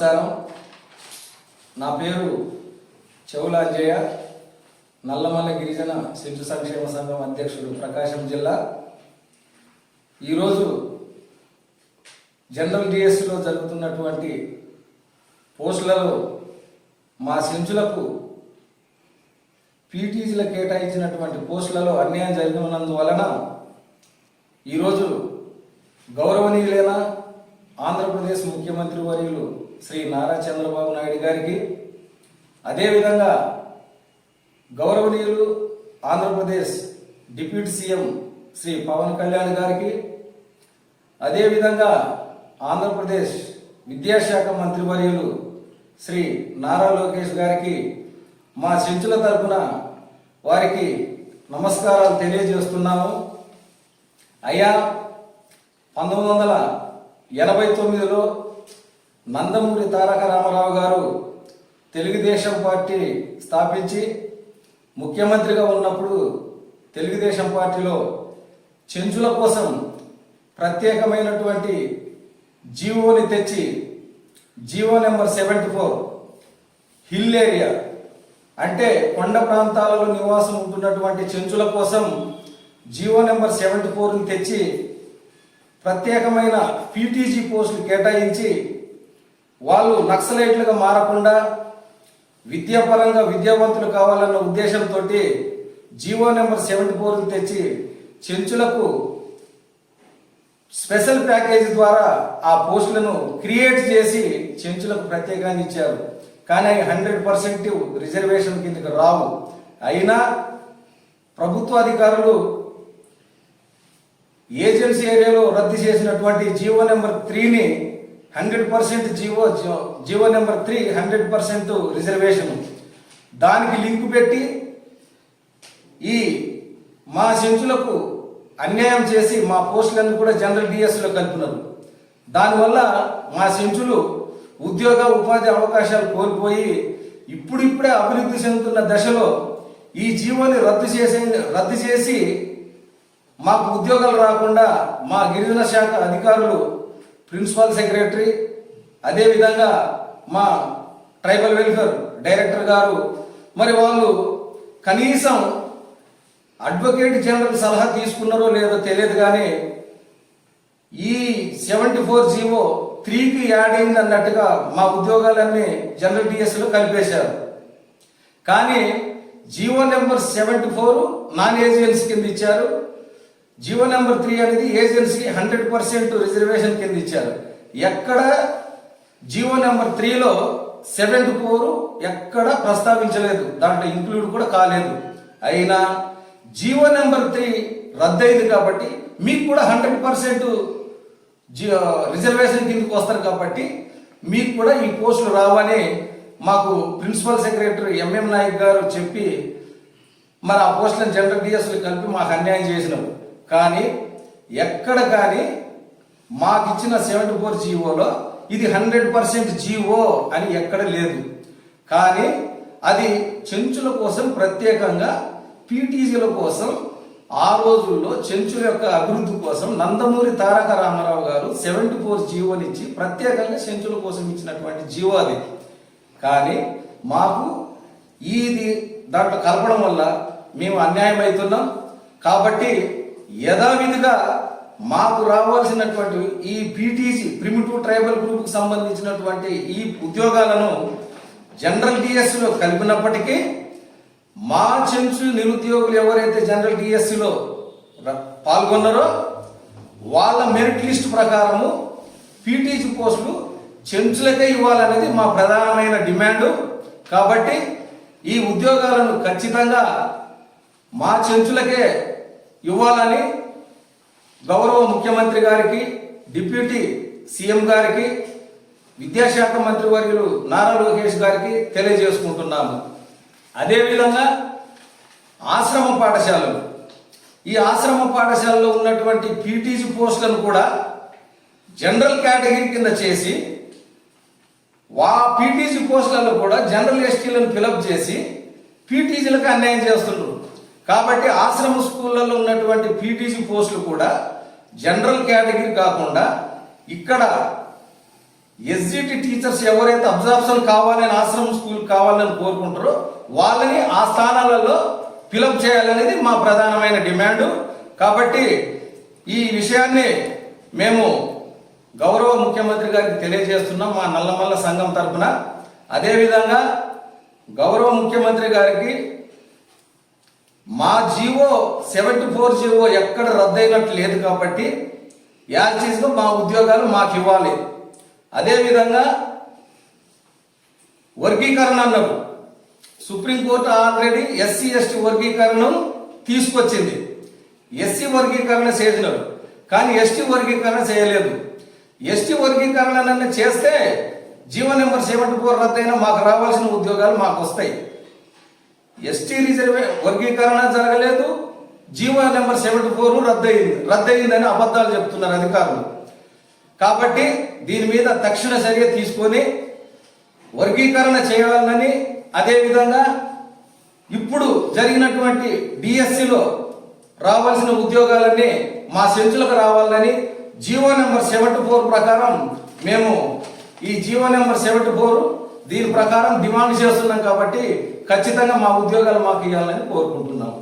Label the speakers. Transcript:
Speaker 1: నమస్కారం. నా పేరు చెవులాంజయ్య. నల్లమల్ల గిరిజన శిశు సంక్షేమ సంఘం అధ్యక్షుడు ప్రకాశం జిల్లా. ఈరోజు జనరల్ డిఎస్సిలో జరుగుతున్నటువంటి పోస్టులలో మా సెంచులకు పీటీజీల కేటాయించినటువంటి పోస్టులలో అన్యాయం జరిగినందువలన ఈరోజు గౌరవనీయులైన ఆంధ్రప్రదేశ్ ముఖ్యమంత్రి వర్యులు శ్రీ నారా చంద్రబాబు నాయుడు గారికి అదేవిధంగా గౌరవనీయులు ఆంధ్రప్రదేశ్ డిప్యూటీ సీఎం శ్రీ పవన్ కళ్యాణ్ గారికి అదేవిధంగా ఆంధ్రప్రదేశ్ విద్యాశాఖ మంత్రివర్యులు శ్రీ నారా లోకేష్ గారికి మా చెంచుల తరపున వారికి నమస్కారాలు తెలియజేస్తున్నాము. అయ్యా పంతొమ్మిది వందల ఎనభై తొమ్మిదిలో నందమూరి తారక రామారావు గారు తెలుగుదేశం పార్టీ స్థాపించి ముఖ్యమంత్రిగా ఉన్నప్పుడు తెలుగుదేశం పార్టీలో చెంచుల కోసం ప్రత్యేకమైనటువంటి జీవోని తెచ్చి GO number seventy four hill area అంటే కొండ ప్రాంతాలలో నివాసం ఉంటున్నటువంటి చెంచుల కోసం జీవో నెంబర్ సెవెంటీ ఫోర్ని తెచ్చి ప్రత్యేకమైన పీటీజీ పోస్టులు కేటాయించి వాళ్ళు నక్సలైట్లుగా మారకుండా విద్యాపరంగా విద్యావంతులు కావాలన్న ఉద్దేశంతో జీవో నెంబర్ సెవెంటీ ఫోర్ను తెచ్చి చెంచులకు స్పెషల్ ప్యాకేజీ ద్వారా ఆ పోస్టులను క్రియేట్ చేసి చెంచులకు ప్రత్యేకంగా ఇచ్చారు. కానీ అవి హండ్రెడ్ పర్సెంట్ రిజర్వేషన్ కిందకు రావు. అయినా ప్రభుత్వ అధికారులు ఏజెన్సీ ఏరియాలో రద్దు చేసినటువంటి జీవో నెంబర్ త్రీని hundred percent GO GO number three hundred percent reservation. దానికి లింక్ పెట్టి ఈ మా సెంచులకు అన్యాయం చేసి మా పోస్టులను కూడా జనరల్ డిఎస్లో కలిపినారు దానివల్ల మా సెంచులు ఉద్యోగ ఉపాధి అవకాశాలు కోల్పోయి ఇప్పుడిప్పుడే అభివృద్ధి చెందుతున్న దశలో ఈ జీవోని రద్దు చేసే రద్దు చేసి మాకు ఉద్యోగాలు రాకుండా మా గిరిజన శాఖ అధికారులు ప్రిన్సిపల్ సెక్రటరీ అదేవిధంగా మా ట్రైబల్ వెల్ఫేర్ డైరెక్టర్ గారు మరి వాళ్ళు కనీసం అడ్వకేట్ జనరల్ సలహా తీసుకున్నారో లేదో తెలియదు కానీ ఈ సెవెంటీ ఫోర్ జీవో త్రీకి యాడ్ అయింది అన్నట్టుగా మా ఉద్యోగాలన్నీ జనరల్ డిఎస్లో కలిపేశారు. కానీ GO number seventy four non agency కింద ఇచ్చారు. జీవో నెంబర్ త్రీ అనేది ఏజెన్సీ హండ్రెడ్ పర్సెంట్ రిజర్వేషన్ కింద ఇచ్చారు. ఎక్కడ జీవో నెంబర్ త్రీలో సెవెంత్ ఫోర్ ఎక్కడ ప్రస్తావించలేదు. దాంట్లో ఇంక్లూడ్ కూడా కాలేదు. అయినా జీవో నెంబర్ త్రీ రద్దయింది కాబట్టి మీకు కూడా హండ్రెడ్ పర్సెంట్ రిజర్వేషన్ కిందకి వస్తారు కాబట్టి మీకు కూడా ఈ పోస్టులు రావని మాకు ప్రిన్సిపల్ సెక్రటరీ ఎంఎం నాయక్ గారు చెప్పి మరి ఆ పోస్టులను జనరల్ డిఎస్లు కలిపి మాకు అన్యాయం చేసినారు. కానీ ఎక్కడ కానీ మాకు ఇచ్చిన సెవెంటీ ఫోర్ జీవోలో ఇది హండ్రెడ్ పర్సెంట్ జీవో అని ఎక్కడ లేదు. కానీ అది చెంచుల కోసం ప్రత్యేకంగా పీటీజీల కోసం ఆ రోజుల్లో చెంచుల యొక్క అభివృద్ధి కోసం నందమూరి తారక రామారావు గారు సెవెంటీ ఫోర్ జీవోని ఇచ్చి ప్రత్యేకంగా చెంచుల కోసం ఇచ్చినటువంటి జీవో అది. కానీ మాకు ఇది దాంట్లో కలపడం వల్ల మేము అన్యాయం అవుతున్నాం కాబట్టి యథావిధిగా మాకు రావాల్సినటువంటి ఈ పీటీసీ ప్రిమిటివ్ ట్రైబల్ గ్రూప్కి సంబంధించినటువంటి ఈ ఉద్యోగాలను జనరల్ డిఎస్సిలో కలిపినప్పటికీ మా చెంచు నిరుద్యోగులు ఎవరైతే జనరల్ డిఎస్సిలో పాల్గొన్నారో వాళ్ళ మెరిట్ లిస్ట్ ప్రకారము పీటీసీ పోస్టులు చెంచులకే ఇవ్వాలనేది మా ప్రధానమైన డిమాండ్. కాబట్టి ఈ ఉద్యోగాలను ఖచ్చితంగా మా చెంచులకే ఇవ్వాలని గౌరవ ముఖ్యమంత్రి గారికి డిప్యూటీ సీఎం గారికి విద్యాశాఖ మంత్రి వర్యులు నారా లోకేష్ గారికి తెలియజేసుకుంటున్నాము. అదేవిధంగా ఆశ్రమ పాఠశాలలు. ఈ ఆశ్రమ పాఠశాలలో ఉన్నటువంటి పీటీసీ పోస్టులను కూడా జనరల్ కేటగిరీ కింద చేసి వా పీటీసీ పోస్టులలో కూడా జనరల్ ఎస్టీలను ఫిలప్ చేసి పీటీజీలకు అన్యాయం చేస్తున్నారు కాబట్టి ఆశ్రమ స్కూళ్ళలో ఉన్నటువంటి పీటీసీ పోస్టులు కూడా జనరల్ కేటగిరీ కాకుండా ఇక్కడ ఎస్జిటి టీచర్స్ ఎవరైతే అబ్జార్ప్షన్ కావాలని ఆశ్రమం స్కూల్ కావాలని కోరుకుంటారో వాళ్ళని ఆ స్థానాలలో ఫిలప్ చేయాలనేది మా ప్రధానమైన డిమాండ్. కాబట్టి ఈ విషయాన్ని మేము గౌరవ ముఖ్యమంత్రి గారికి తెలియజేస్తున్నాం మా నల్లమల్ల సంఘం తరఫున అదేవిధంగా గౌరవ ముఖ్యమంత్రి గారికి మా జీవో సెవెంటీ ఫోర్ జీవో ఎక్కడ రద్దయినట్టు లేదు కాబట్టి యాక్సిస్గా మా ఉద్యోగాలు మాకు ఇవ్వాలి. అదేవిధంగా వర్గీకరణ అన్నారు సుప్రీంకోర్టు ఆల్రెడీ ఎస్సీ ఎస్టీ వర్గీకరణను తీసుకొచ్చింది. ఎస్సీ వర్గీకరణ చేసినారు కానీ ఎస్టీ వర్గీకరణ చేయలేదు. ఎస్టీ వర్గీకరణ చేస్తే జీవో నెంబర్ సెవెంటీ ఫోర్ రద్దయినా మాకు రావాల్సిన ఉద్యోగాలు మాకు వస్తాయి. ఎస్టీ రిజర్వే వర్గీకరణ జరగలేదు. జీవో నెంబర్ సెవెంటీ ఫోర్ రద్దయింది. రద్దయిందని అబద్ధాలు చెప్తున్నారు అధికారులు. కాబట్టి దీని మీద తక్షణ చర్య తీసుకొని వర్గీకరణ చేయాలని అదేవిధంగా ఇప్పుడు జరిగినటువంటి డిఎస్సిలో రావాల్సిన ఉద్యోగాలన్నీ మా సెంచులకు రావాలని జీవో నెంబర్ సెవెంటీ ఫోర్ ప్రకారం మేము ఈ జీవో నెంబర్ సెవెంటీ ఫోర్ దీని ప్రకారం డిమాండ్ చేస్తున్నాం కాబట్టి ఖచ్చితంగా మా ఉద్యోగాలు మాకు ఇవ్వాలని కోరుకుంటున్నాము.